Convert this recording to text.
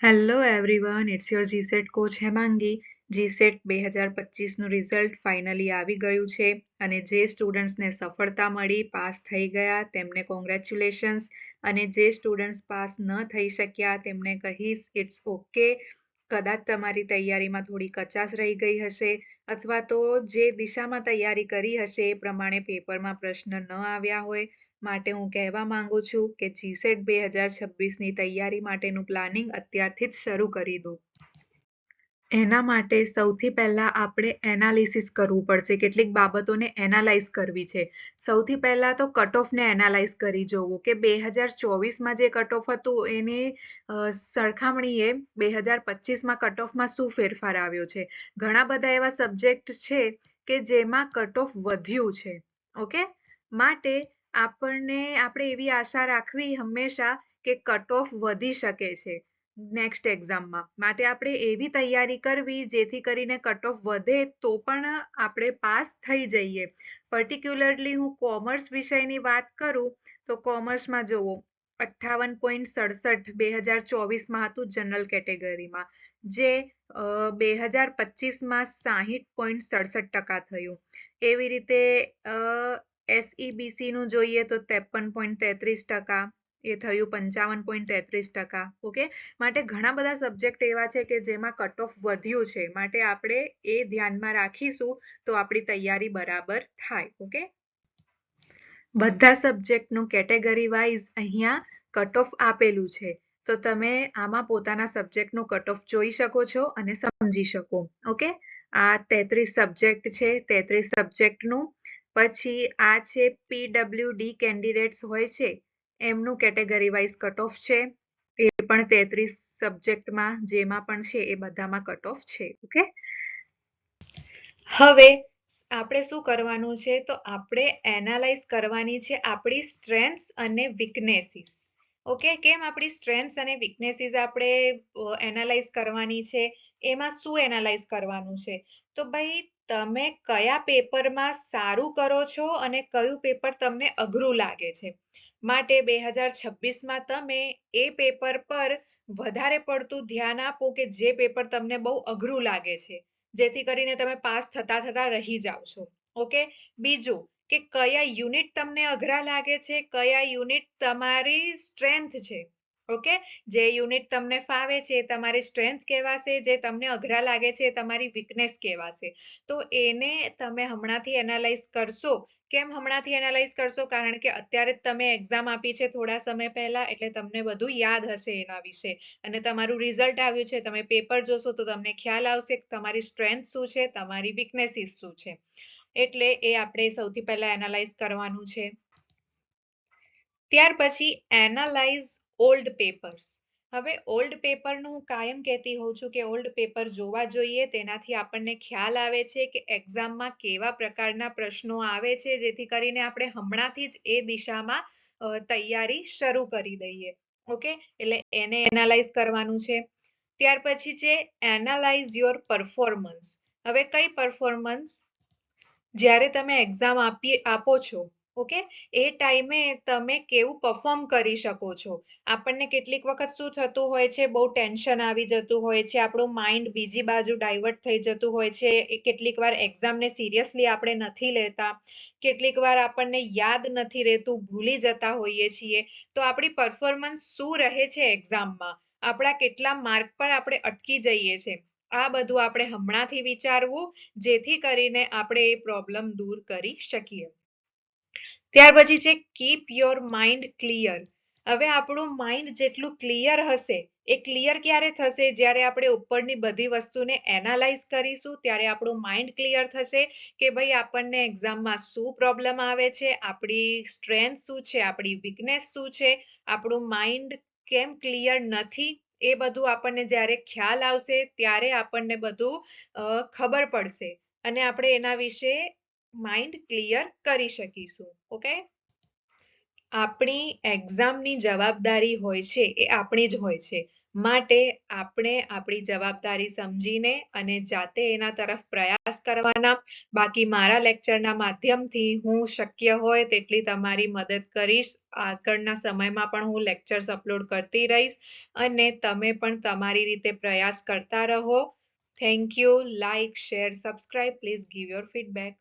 Hello everyone it's your GSET coach Hemangi GSET બે હજાર પચીસનું result finally આવી ગયું છે અને જે સ્ટુડન્ટ્સને સફળતા મળી, પાસ થઈ ગયા, તેમને કોંગ્રેચ્યુલેશન્સ અને જે સ્ટુડન્ટ્સ પાસ ન થઈ શક્યા, તેમને કહીશ ઇટ્સ ઓકે કદાચ તમારી તૈયારીમાં થોડી કચાશ રહી ગઈ હશે અથવા તો જે દિશામાં તૈયારી કરી હશે એ પ્રમાણે પેપરમાં પ્રશ્ન ન આવ્યા હોય માટે હું કહેવા માંગુ છું કે જીસેટ બે હજાર છવ્વીસની તૈયારી માટેનું પ્લાનિંગ અત્યારથી જ શરૂ કરી દો. એના માટે સૌથી પહેલા આપણે એનાલિસિસ કરવું પડશે. કેટલીક બાબતોને એનાલાઇઝ કરવી છે. સૌથી પહેલા તો કટ ઓફને એનાલાઇઝ કરી જોવું કે બે હજાર ચોવીસમાં જે કટ ઓફ હતું એની સરખામણીએ બે હજાર પચીસમાં કટ ઓફમાં શું ફેરફાર આવ્યો છે? ઘણા બધા એવા સબ્જેક્ટ છે કે જેમાં કટ ઓફ વધ્યું છે. ઓકે? માટે આપણને આપણે એવી આશા રાખવી હંમેશા કે કટ ઓફ વધી શકે છે નેક્સ્ટ એક્ઝામમાં માટે આપણે એવી તૈયારી કરવી જેથી કરીને કટ ઓફ વધે તો પણ આપણે પાસ થઈ જઈએ. પર્ટિક્યુલરલી હું કોમર્સ વિષયની વાત કરું તો કોમર્સમાં જુઓ, અઠ્ઠાવન પોઈન્ટ સડસઠ બે હજાર ચોવીસમાં હતું જનરલ કેટેગરીમાં જે બે હજાર પચીસમાં સાહીઠ પોઈન્ટ સડસઠ ટકા થયું. એવી રીતે એસઈબીસી નું જોઈએ તો ત્રેપન પોઈન્ટ તેત્રીસ ટકા, એ થયું પંચાવન પોઈન્ટ તેત્રીસ ટકા, ઓકે? માટે ઘણા બધા સબ્જેક્ટ એવા છે કે જેમાં કટ ઓફ વધ્યું છે, માટે આપણે એ ધ્યાનમાં રાખીશું તો આપણી તૈયારી બરાબર થાય, ઓકે? બધા સબ્જેક્ટનું કેટેગરી વાઇઝ અહીંયા કટ ઓફ આપેલું છે, તો તમે આમાં પોતાના સબ્જેક્ટનું કટ ઓફ જોઈ શકો છો અને સમજી શકો, ઓકે? આ તેત્રીસ સબ્જેક્ટ છે, તેત્રીસ સબ્જેક્ટનું પછી આ છે પીડબ્લ્યુડી કેન્ડિડેટ્સ હોય છે. એમનું કેટેગરી વાઇઝ કટ છે. એ પણ તેત્રીસ સબ્જેક્ટમાં જેમાં પણ છે એ બધામાં કટ છે. ઓકે હવે આપણે શું કરવાનું છે? તો આપણે એનાલાઇઝ કરવાની છે આપણી સ્ટ્રેન્થ્સ અને વીકનેસીસ ઓકે કેમ આપણી સ્ટ્રેન્થ્સ અને વીકનેસીસ આપણે એનાલાઇઝ કરવાની છે? એમાં શું એનાલાઇઝ કરવાનું છે? તો ભાઈ તમે કયા પેપરમાં સારું કરો છો અને કયું પેપર તમને અઘરું લાગે છે? માટે બે હજાર છવ્વીસમાં તમે એ પેપર પર વધારે પડતું ધ્યાન આપો કે જે પેપર તમને બહુ અઘરું લાગે છે, જેથી કરીને તમે પાસ થતા થતા રહી જાઓ છો. ઓકે? બીજું કે કયા યુનિટ તમને અઘરા લાગે છે? કયા યુનિટ તમારી સ્ટ્રેન્થ છે? ઓકે જે યુનિટ તમને ફાવે છે તમારી સ્ટ્રેન્થ કહેવાશે, જે તમને અઘરા લાગે છે તમારી વીકનેસ કહેવાશે. તો એને તમે હમણાંથી એનાલાઇઝ કરશો. કેમ હમણાંથી એનાલાઇઝ કરશો? કારણ કે અત્યારે જ તમે એક્ઝામ આપી છે થોડા સમય પહેલા, એટલે તમને બધું યાદ હશે એના વિશે. અને તમારું રિઝલ્ટ આવ્યું છે, તમે પેપર જોશો, તો તમને ખ્યાલ આવશે કે તમારી સ્ટ્રેન્થ શું છે, તમારી વીકનેસીસ શું છે. એટલે એ આપણે સૌથી પહેલા એનાલાઇઝ કરવાનું છે. ત્યાર પછી એનાલાઇઝ ઓલ્ડ પેપર્સ હવે ઓલ્ડ પેપરનું હું કાયમ કહેતી હોઉં છું કે ઓલ્ડ પેપર જોવા જોઈએ. તેનાથી આપણને ખ્યાલ આવે છે કે એક્ઝામમાં કેવા પ્રકારના પ્રશ્નો આવે છે, જેથી કરીને આપણે હમણાંથી જ એ દિશામાં તૈયારી શરૂ કરી દઈએ. ઓકે? એટલે એને એનાલાઇઝ કરવાનું છે. ત્યાર પછી છે એનાલાઇઝ યોર પરફોર્મન્સ હવે કઈ પરફોર્મન્સ જ્યારે તમે એક્ઝામ આપી, આપો છો ઓકે? એ ટાઈમે તમે કેવું પરફોર્મ કરી શકો છો? આપણને કેટલીક વખત શું થતું હોય છે? બહુ ટેન્શન આવી જતું હોય છે, આપણું માઇન્ડ બીજી બાજુ ડાયવર્ટ થઈ જતું હોય છે. કેટલીક વાર એક્ઝામને સિરિયસલી આપણે નથી લેતા. કેટલીક વાર આપણને યાદ નથી રહેતું, ભૂલી જતા હોઈએ છીએ. તો આપણી પરફોર્મન્સ શું રહે છે એક્ઝામમાં આપણા કેટલા માર્ક પર આપણે અટકી જઈએ છીએ આ બધું આપણે હમણાંથી વિચારવું, જેથી કરીને આપણે એ પ્રોબ્લેમ દૂર કરી શકીએ. ત્યાર પછી છે કીપ યોર માઇન્ડ ક્લિયર હવે આપણું માઇન્ડ જેટલું ક્લિયર હશે, એ ક્લિયર ક્યારે થશે? જ્યારે આપણે ઉપરની બધી વસ્તુને એનાલાઇઝ કરીશું, ત્યારે આપણું માઇન્ડ ક્લિયર થશે કે ભાઈ આપણને એક્ઝામમાં શું પ્રોબ્લેમ આવે છે? આપણી સ્ટ્રેન્થ શું છે? આપણી વીકનેસ શું છે? આપણું માઇન્ડ કેમ ક્લિયર નથી? એ બધું આપણને જ્યારે ખ્યાલ આવશે, ત્યારે આપણને બધું ખબર પડશે. અને આપણે એના વિશે માઇન્ડ ક્લિયર કરી શકીશું ઓકે આપણી એક્ઝામની જવાબદારી હોય છે, એ આપણી જ હોય છે. માટે આપણે આપણી જવાબદારી સમજીને અને જાતે એના તરફ પ્રયાસ કરવાના. બાકી મારા લેક્ચરના માધ્યમથી હું શક્ય હોય તેટલી તમારી મદદ કરીશ. આગળના સમયમાં પણ હું લેક્ચર્સ અપલોડ કરતી રહીશ અને તમે પણ તમારી રીતે પ્રયાસ કરતા રહો. Thank you like share subscribe please give your feedback